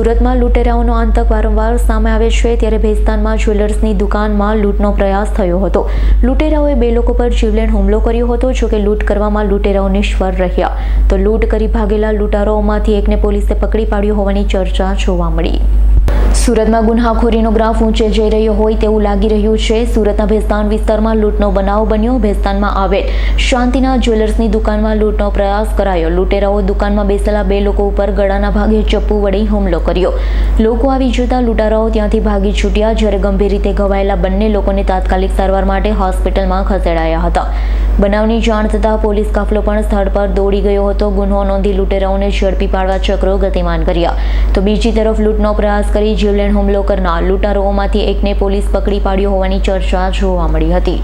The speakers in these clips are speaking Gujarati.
સુરતમાં લૂંટેરાઓનો આતંક વારંવાર સામે આવે છે, ત્યારે ભેસ્તાનમાં જ્વેલર્સની દુકાનમાં લૂંટનો પ્રયાસ થયો હતો. લૂંટેરાઓએ બે લોકો પર જીવલેણ હુમલો કર્યો હતો જોકે લૂંટ કરવામાં લૂંટેરાઓ નિષ્ફળ રહ્યા. તો લૂંટ કરી ભાગેલા લૂંટારોમાંથી એકને પોલીસે પકડી પાડ્યો હોવાની ચર્ચા જોવા મળી. સુરતમાં ગુન્હાખોરીનો ગ્રાફ ઊંચે જઈ રહ્યો હોય તેવું લાગી રહ્યું છે. સુરતના ભેસ્તાન વિસ્તારમાં લૂંટનો બનાવ બન્યો. ભેસ્તાનમાં આવેલ શાંતિના જ્વેલર્સની દુકાનમાં લૂંટનો પ્રયાસ કરાયો. લૂંટેરાઓ દુકાનમાં બેસેલા બે લોકો ઉપર ગળાના ભાગે ચપ્પુ વડે હુમલો કર્યો. લોકો આવી જતા લૂંટારાઓ ત્યાંથી ભાગી છૂટ્યા, જ્યારે ગંભીર રીતે ઘવાયેલા બંને લોકોને તાત્કાલિક સારવાર માટે હોસ્પિટલમાં ખસેડાયા હતા. બનાવની જાણ થતાં પોલીસ કાફલો પણ સ્થળ પર દોડી ગયો હતો. ગુન્હો નોંધી લૂંટેરાઓને ઝડપી પાડવા ચક્રો ગતિમાન કર્યા. તો બીજી તરફ લૂંટનો પ્રયાસ કરી જીવલેણ હુમલો કરનાર લૂંટારુઓમાંથી એકને પોલીસ પકડી પાડ્યો હોવાની ચર્ચા જોવા મળી હતી.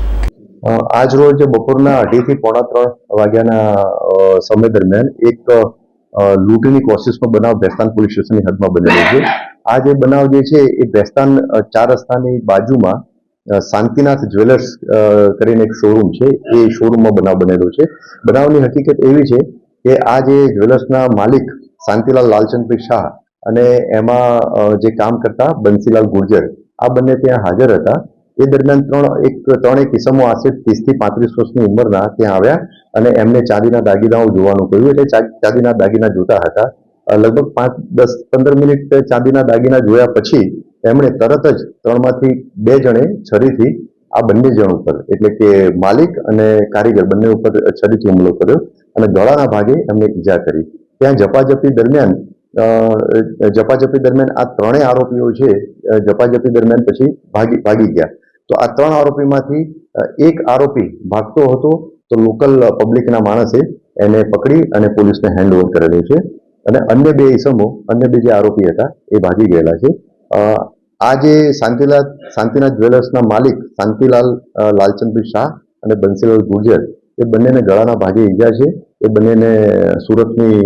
આજ રોજ બપોરના અઢીથી પોણા ત્રણ વાગ્યાના સમય દરમિયાન એક લૂંટની કોશિશનો બનાવ ભેસ્તાન પોલીસ સ્ટેશનની હદમાં બનેલો છે. આ જે બનાવ જે છે, એ ભેસ્તાન ચાર રસ્તાની બાજુમાં શાંતિનાથ જ્વેલર્સ કરીને એક શોરૂમ છે. એ શોરૂમમાં બનાવ બનેલો છે. બનાવની હકીકત એવી છે કે આ જે જ્વેલર્સના માલિક શાંતિલાલ લાલચંદભાઈ શાહ અને એમાં જે કામ કરતા બંસીલાલ ગુર્જર, આ બંને ત્યાં હાજર હતા. એ દરમિયાન ત્રણ, એક, ત્રણેય કિસમો આશરે ત્રીસથી પાંત્રીસ વર્ષની ઉંમરના ત્યાં આવ્યા અને એમને ચાંદીના દાગીનાઓ જોવાનું કહ્યું. એટલે ચાંદીના દાગીના જોતા હતા. લગભગ પાંચ, દસ, પંદર મિનિટ ચાંદીના દાગીના જોયા પછી એમણે તરત જ ત્રણમાંથી બે જણે છરીથી આ બંને જણ ઉપર, એટલે કે માલિક અને કારીગર, બંને ઉપર છરીથી હુમલો કર્યો અને ગળાના ભાગે એમને ઈજા કરી. ત્યાં જપાજપી દરમિયાન જપાજપી દરમિયાન આ ત્રણેય આરોપીઓ છે જપાજપી દરમિયાન પછી ભાગી ભાગી ગયા. તો આ ત્રણ આરોપીમાંથી એક આરોપી ભાગતો હતો, તો લોકલ પબ્લિકના માણસે એને પકડી અને પોલીસને હેન્ડઓવર કરેલું છે. અને અન્ય બે ઈસમો, અન્ય બે જે આરોપી હતા, એ ભાગી ગયેલા છે. અ, આ જે શાંતિલાલ શાંતિનાથ જ્વેલર્સના માલિક શાંતિલાલ લાલચંદભાઈ શાહ અને બંસીલાલ ગુર્જર એ બંનેને ગળાના ભાગે ઈજા છે. એ બંનેને સુરતની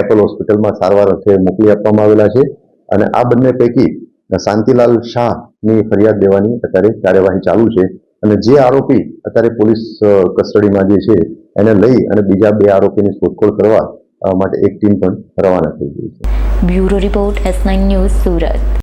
એપલ હોસ્પિટલમાં સારવાર અર્થે મોકલી આપવામાં આવેલા છે અને આ બંને પૈકી શાંતિલાલ શાહની ફરિયાદ દેવાની અત્યારે કાર્યવાહી ચાલુ છે અને જે આરોપી અત્યારે પોલીસ કસ્ટડીમાં જે છે એને લઈ અને બીજા બે આરોપીની શોધખોળ કરવા માટે એક ટીમ પણ રવાના થઈ ગઈ છે. Bureau report S news Surat.